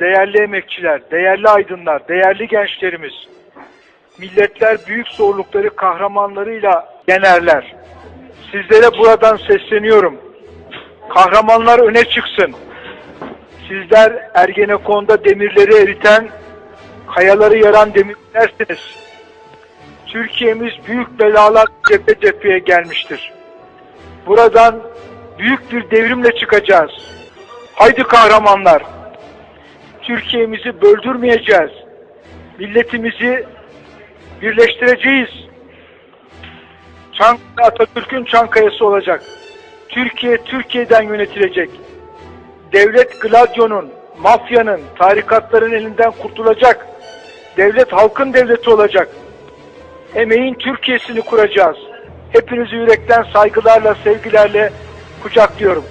Değerli emekçiler, değerli aydınlar, değerli gençlerimiz. Milletler büyük zorlukları kahramanlarıyla yenerler. Sizlere buradan sesleniyorum. Kahramanlar öne çıksın. Sizler Ergenekon'da demirleri eriten, kayaları yaran demirlersiniz. Türkiye'miz büyük belalar cephe cepheye gelmiştir. Buradan büyük bir devrimle çıkacağız. Haydi kahramanlar. Türkiye'mizi böldürmeyeceğiz. Milletimizi birleştireceğiz. Çankaya Atatürk'ün Çankaya'sı olacak. Türkiye Türkiye'den yönetilecek. Devlet Gladyonun, mafyanın, tarikatların elinden kurtulacak. Devlet halkın devleti olacak. Emeğin Türkiye'sini kuracağız. Hepinizi yürekten saygılarla, sevgilerle kucaklıyorum.